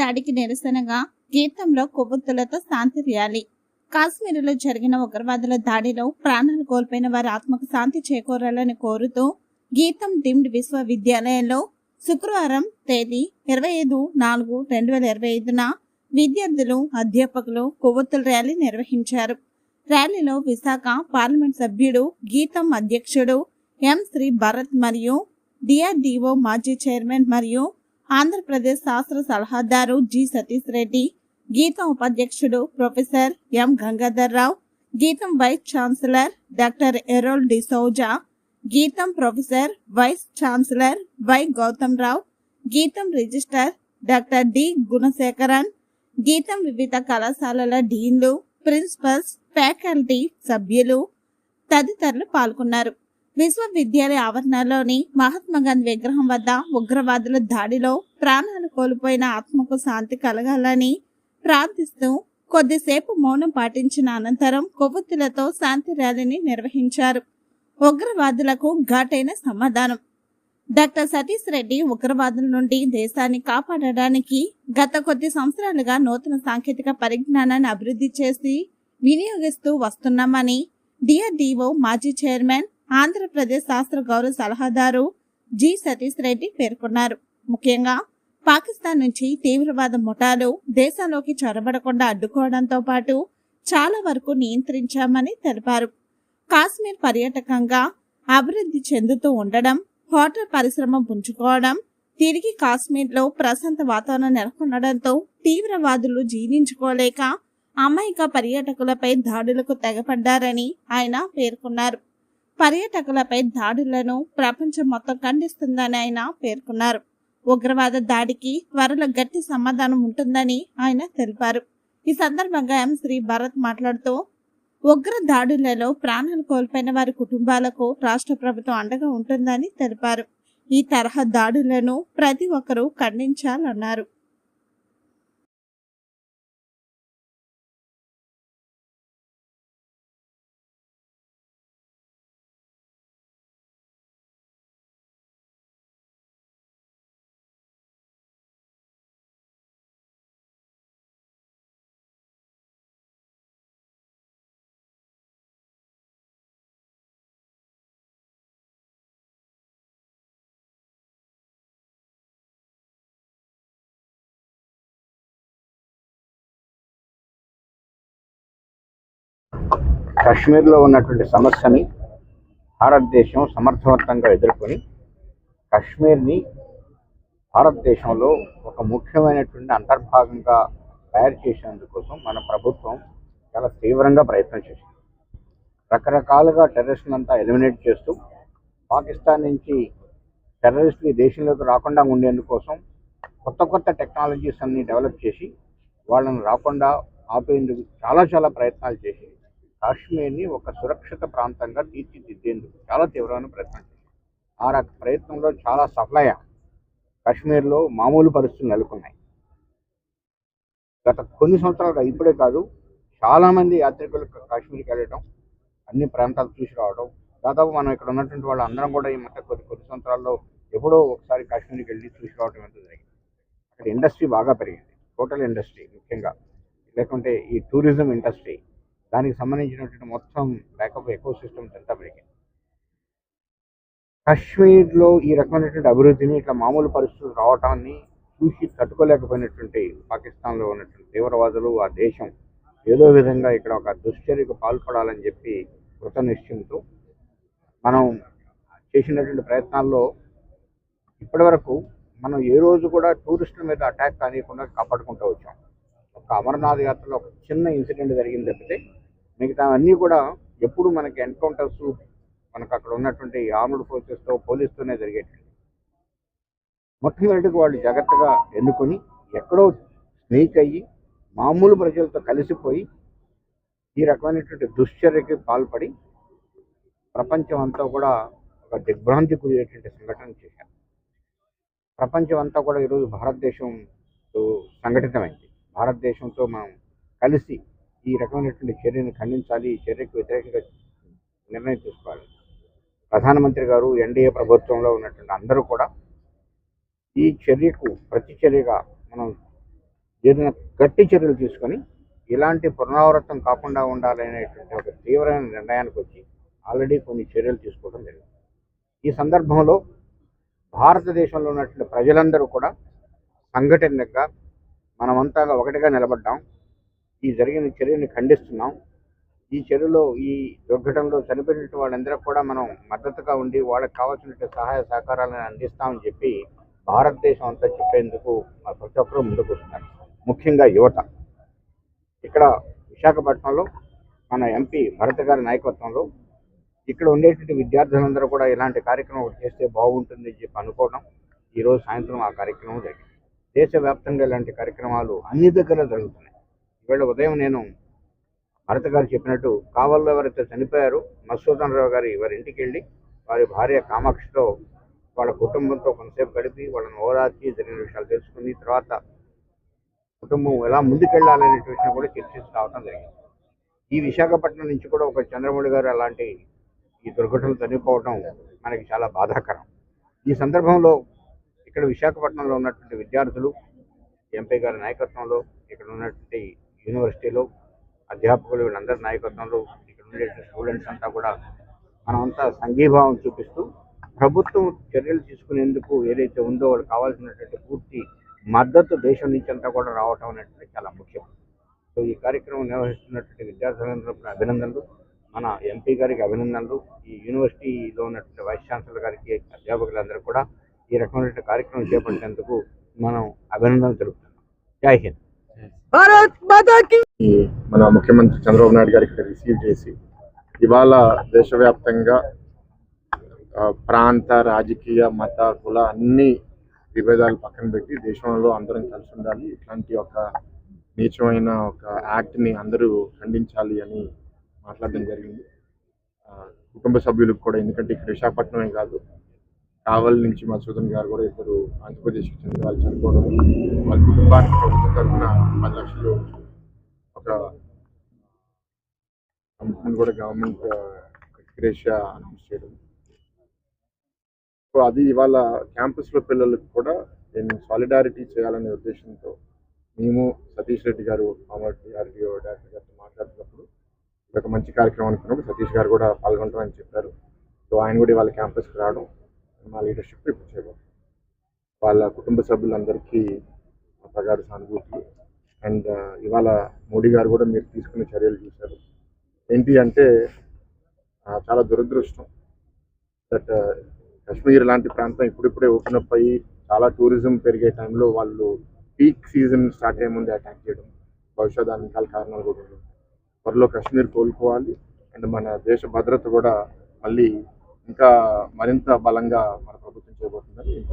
దాడికి నిరసనగా గీతంలో కొవ్వొత్తులతో శాంతి ర్యాలీ. కాశ్మీర్లో జరిగిన ఉగ్రవాదుల దాడిలో ప్రాణాలు కోల్పోయిన వారి ఆత్మకు శాంతి చేకూరాలని కోరుతూ గీతం డిమ్డ్ విశ్వవిద్యాలయంలో శుక్రవారం తేదీ ఇరవై ఐదు నాలుగు రెండు వేల ఇరవై ఐదున విద్యార్థులు అధ్యాపకులు కొవ్వొత్తుల ర్యాలీ నిర్వహించారు. ర్యాలీలో విశాఖ పార్లమెంట్ సభ్యుడు గీతం అధ్యక్షుడు ఎం శ్రీ భరత్ మరియు డిఆర్డిఓ మాజీ చైర్మన్ మరియు ఆంధ్రప్రదేశ్ శాస్త్ర సలహాదారు జి సతీష్ రెడ్డి గీతం ఉపాధ్యక్షుడు professor M Gangadhar Rao GITAM vice chancellor doctor Errol D'Souza GITAM professor vice chancellor Y Gautam Rao GITAM registrar doctor D Gunasekaran గీతం వివిధ కళాశాలల డీన్లు ప్రిన్సిపల్స్ ఫ్యాకల్టీ సభ్యులు తదితరులు పాల్గొన్నారు. విశ్వవిద్యాలయ ఆవరణలోని మహాత్మా గాంధీ విగ్రహం వద్ద ఉగ్రవాదుల దాడిలో ప్రాణాలు కోల్పోయిన ఆత్మకు శాంతి కలగాలని ప్రార్థిస్తూ కొద్దిసేపు మౌనం పాటించిన అనంతరం కొవ్వొత్తులతో శాంతి ర్యాలీని నిర్వహించారు. ఉగ్రవాదులకు ఘాటైన సమాధానం. డాక్టర్ సతీష్ రెడ్డి ఉగ్రవాదుల నుండి దేశాన్ని కాపాడడానికి గత కొద్ది సంవత్సరాలుగా నూతన సాంకేతిక పరిజ్ఞానాన్ని అభివృద్ధి చేసి వినియోగిస్తూ వస్తున్నామని డిఆర్డిఓ మాజీ చైర్మన్ ఆంధ్రప్రదేశ్ శాస్త్ర గౌరవ సలహాదారు జి సతీష్ రెడ్డి పేర్కొన్నారు. ముఖ్యంగా పాకిస్తాన్ నుంచి తీవ్రవాద ముఠాలు దేశంలోకి చొరబడకుండా అడ్డుకోవడంతో పాటు చాలా వరకు నియంత్రించామని తెలిపారు. కాశ్మీర్ పర్యాటకంగా అభివృద్ధి చెందుతూ ఉండడం హోటల్ పరిశ్రమ పుంజుకోవడం తిరిగి కాశ్మీర్లో ప్రశాంత వాతావరణం నెలకొనడంతో తీవ్రవాదులు జీర్ణించుకోలేక అమాయక పర్యాటకులపై దాడులకు తెగపడ్డారని ఆయన పేర్కొన్నారు. పర్యాటకులపై దాడులను ప్రపంచం మొత్తం ఖండిస్తుందని ఆయన పేర్కొన్నారు. ఉగ్రవాద దాడికి త్వరలో గట్టి సమాధానం ఉంటుందని ఆయన తెలిపారు. ఈ సందర్భంగా ఎం. శ్రీ భరత్ మాట్లాడుతూ ఉగ్ర దాడులలో ప్రాణాలు కోల్పోయిన వారి కుటుంబాలకు రాష్ట్ర ప్రభుత్వం అండగా ఉంటుందని తెలిపారు. ఈ తరహా దాడులను ప్రతి ఒక్కరూ ఖండించాలన్నారు. కాశ్మీర్లో ఉన్నటువంటి సమస్యని భారతదేశం సమర్థవంతంగా ఎదుర్కొని కాశ్మీర్ని భారతదేశంలో ఒక ముఖ్యమైనటువంటి అంతర్భాగంగా తయారు చేసేందుకోసం మన ప్రభుత్వం చాలా తీవ్రంగా ప్రయత్నం చేసింది. రకరకాలుగా టెర్రరిస్టులంతా ఎలిమినేట్ చేస్తూ పాకిస్తాన్ నుంచి టెర్రరిస్టులు ఈ దేశంలోకి రాకుండా ఉండేందుకోసం కొత్త కొత్త టెక్నాలజీస్ అన్ని డెవలప్ చేసి వాళ్ళని రాకుండా ఆపేందుకు చాలా చాలా ప్రయత్నాలు చేసి కాశ్మీర్ని ఒక సురక్షిత ప్రాంతంగా తీర్చిదిద్దేందుకు చాలా తీవ్రమైన ప్రయత్నం ఆ రక ప్రయత్నంలో చాలా సఫలయ్యాం. కాశ్మీర్లో మామూలు పరిస్థితులు నెలకొన్నాయి. గత కొన్ని సంవత్సరాలుగా ఇప్పుడే కాదు చాలామంది యాత్రికులు కాశ్మీర్కి వెళ్ళడం అన్ని ప్రాంతాలు చూసి రావడం దాదాపు మనం ఇక్కడ ఉన్నటువంటి వాళ్ళు అందరం కూడా ఈ మధ్య కొద్ది కొద్ది సంవత్సరాల్లో ఎప్పుడో ఒకసారి కాశ్మీర్కి వెళ్ళి చూసి రావడం ఎంత జరిగింది. అక్కడ ఇండస్ట్రీ బాగా పెరిగింది. హోటల్ ఇండస్ట్రీ ముఖ్యంగా. లేకుంటే ఈ టూరిజం ఇండస్ట్రీ దానికి సంబంధించినటువంటి మొత్తం బ్యాకప్ ఎకో సిస్టమ్స్ అంతా పెరిగింది కాశ్మీర్లో ఈ రకమైనటువంటి అభివృద్ధిని ఇట్లా మామూలు పరిస్థితులు రావటాన్ని చూసి తట్టుకోలేకపోయినటువంటి పాకిస్తాన్లో ఉన్నటువంటి తీవ్రవాదులు ఆ దేశం ఏదో విధంగా ఇక్కడ ఒక దుశ్చర్యకు పాల్పడాలని చెప్పి కృత నిశ్చయంతో మనం చేసినటువంటి ప్రయత్నాల్లో ఇప్పటివరకు మనం ఏ రోజు కూడా టూరిస్టుల మీద అటాక్ కానివ్వకుండా కాపాడుకుంటూ వచ్చాం. ఒక అమర్నాథ్ యాత్రలో ఒక చిన్న ఇన్సిడెంట్ జరిగింది తప్పితే మిగతా అన్నీ కూడా ఎప్పుడు మనకి ఎన్కౌంటర్స్ మనకు అక్కడ ఉన్నటువంటి ఆర్మ్డ్ ఫోర్సెస్తో పోలీస్తోనే జరిగేటట్టు. మొట్టమొదటికి వాళ్ళు జాగ్రత్తగా ఎన్నుకొని ఎక్కడో స్నేక్ అయ్యి మామూలు ప్రజలతో కలిసిపోయి ఈ రకమైనటువంటి దుశ్చర్యకి పాల్పడి ప్రపంచం అంతా కూడా ఒక దిగ్భ్రాంతి గురయ్యేటువంటి సంఘటన చేశారు. ప్రపంచం అంతా కూడా ఈరోజు భారతదేశంతో సంఘటితమైంది. భారతదేశంతో మనం కలిసి ఈ రకమైనటువంటి చర్యను ఖండించాలి. ఈ చర్యకు వ్యతిరేకంగా నిర్ణయం తీసుకోవాలి. ప్రధానమంత్రి గారు ఎన్డీఏ ప్రభుత్వంలో ఉన్నటువంటి అందరూ కూడా ఈ చర్యకు ప్రతి చర్యగా మనం ఏదైనా గట్టి చర్యలు తీసుకొని ఇలాంటి పునరావృతం కాకుండా ఉండాలనేటువంటి ఒక తీవ్రమైన నిర్ణయానికి వచ్చి ఆల్రెడీ కొన్ని చర్యలు తీసుకోవడం జరిగింది. ఈ సందర్భంలో భారతదేశంలో ఉన్నటువంటి ప్రజలందరూ కూడా సంఘటనగా మనమంతా ఒకటిగా నిలబడ్డాం. ఈ జరిగిన చర్యను ఖండిస్తున్నాం. ఈ చర్యలో ఈ దుర్ఘటనలో చనిపోయిన వాళ్ళందరూ కూడా మనం మద్దతుగా ఉండి వాళ్ళకి కావాల్సిన సహాయ సహకారాలను అందిస్తామని చెప్పి భారతదేశం అంతా చెప్పేందుకు ప్రతి ఒక్కరూ ముందుకు వస్తున్నారు. ముఖ్యంగా యువత. ఇక్కడ విశాఖపట్నంలో మన ఎంపీ భరత్ గారి నాయకత్వంలో ఇక్కడ ఉండేటువంటి విద్యార్థులందరూ కూడా ఇలాంటి కార్యక్రమం ఒకటి చేస్తే బాగుంటుంది అని చెప్పి అనుకోవడం. ఈరోజు సాయంత్రం ఆ కార్యక్రమం జరిగింది. దేశవ్యాప్తంగా ఇలాంటి కార్యక్రమాలు అన్ని దగ్గర జరుగుతున్నాయి. ఈవేళ ఉదయం నేను భరత గారు చెప్పినట్టు కావల్లో ఎవరైతే చనిపోయారు మధుసూదన్ రావు గారి వారి ఇంటికి వెళ్ళి వారి భార్య కామాక్షితో వాళ్ళ కుటుంబంతో కొంతసేపు గడిపి వాళ్ళని ఓదార్చి జరిగిన విషయాలు తెలుసుకుని తర్వాత కుటుంబం ఎలా ముందుకెళ్ళాలనే విషయం కూడా చర్చించి రావడం జరిగింది. ఈ విశాఖపట్నం నుంచి కూడా ఒక చంద్రమౌళి గారు అలాంటి ఈ దుర్ఘటనలు చనిపోవడం మనకి చాలా బాధాకరం. ఈ సందర్భంలో ఇక్కడ విశాఖపట్నంలో ఉన్నటువంటి విద్యార్థులు ఎంపీ గారి నాయకత్వంలో ఇక్కడ ఉన్నటువంటి యూనివర్సిటీలో అధ్యాపకులు వీళ్ళందరి నాయకత్వంలో ఇక్కడ ఉండే స్టూడెంట్స్ అంతా కూడా మనమంతా సంఘీభావం చూపిస్తూ ప్రభుత్వం చర్యలు తీసుకునేందుకు ఏదైతే ఉందో వాళ్ళకి కావాల్సినటువంటి పూర్తి మద్దతు దేశం నుంచి అంతా కూడా రావటం అనేది చాలా ముఖ్యం. సో ఈ కార్యక్రమం నిర్వహిస్తున్నటువంటి విద్యార్థులందరూ అభినందనలు. మన ఎంపీ గారికి అభినందనలు. ఈ యూనివర్సిటీలో ఉన్నటువంటి వైస్ ఛాన్సలర్ గారికి అధ్యాపకులందరూ కూడా ఈ రకమైనటువంటి కార్యక్రమం చేపట్టినందుకు మనం అభినందనలు తెలుపుతున్నాం. జై హింద్. భారత్ మాతా కి మన ముఖ్యమంత్రి చంద్రబాబు నాయుడు గారు ఇక్కడ రిసీవ్ చేసి ఇవాళ దేశవ్యాప్తంగా ప్రాంత రాజకీయ మత కుల అన్ని విభేదాలు పక్కన పెట్టి దేశంలో అందరం కలిసి ఉండాలి. ఇట్లాంటి ఒక నీచమైన ఒక యాక్ట్ని అందరూ ఖండించాలి అని మాట్లాడడం జరిగింది. కుటుంబ సభ్యులకు కూడా ఎందుకంటే ఇక్కడ విశాఖపట్నమే కాదు కావల్ నుంచి మధుసూదన్ గారు కూడా ఇద్దరు ఆంధ్రప్రదేశ్కి చెందిన వాళ్ళు చనిపోవడం వాళ్ళ కుటుంబానికి ప్రభుత్వం తరఫున పది లక్షలు ఒక అంశాన్ని కూడా గవర్నమెంట్ క్రేషియా అనౌన్స్ చేయడం. సో అది ఇవాళ క్యాంపస్లో పిల్లలకు కూడా నేను సాలిడారిటీ చేయాలనే ఉద్దేశంతో మేము సతీష్ రెడ్డి గారు ఫార్మర్ ఆర్డిఓ డైరెక్టర్ గారితో మాట్లాడుతున్నప్పుడు ఒక మంచి కార్యక్రమం అనుకున్నప్పుడు సతీష్ గారు కూడా పాల్గొంటామని చెప్పారు. సో ఆయన కూడా ఇవాళ క్యాంపస్కి రావడం మా లీడర్షిప్ ఇప్పుడు చేయడం వాళ్ళ కుటుంబ సభ్యులందరికీ ప్రగాఢ సానుభూతులు. అండ్ ఇవాళ మోడీ గారు కూడా మీరు తీసుకునే చర్యలు చూశారు. ఏంటి అంటే చాలా దురదృష్టం. దట్ కాశ్మీర్ లాంటి ప్రాంతం ఇప్పుడిప్పుడే ఓపెన్ అప్ అయ్యి చాలా టూరిజం పెరిగే టైంలో వాళ్ళు పీక్ సీజన్ స్టార్ట్ అయ్యే ముందే అటాక్ చేయడం బహుశా దాని వెనకాల కారణాలు కూడా త్వరలో కాశ్మీర్ కోలుకోవాలి. అండ్ మన దేశ భద్రత కూడా మళ్ళీ ఇంకా మరింత బలంగా మన ప్రభుత్వం చేయబోతుందని నేను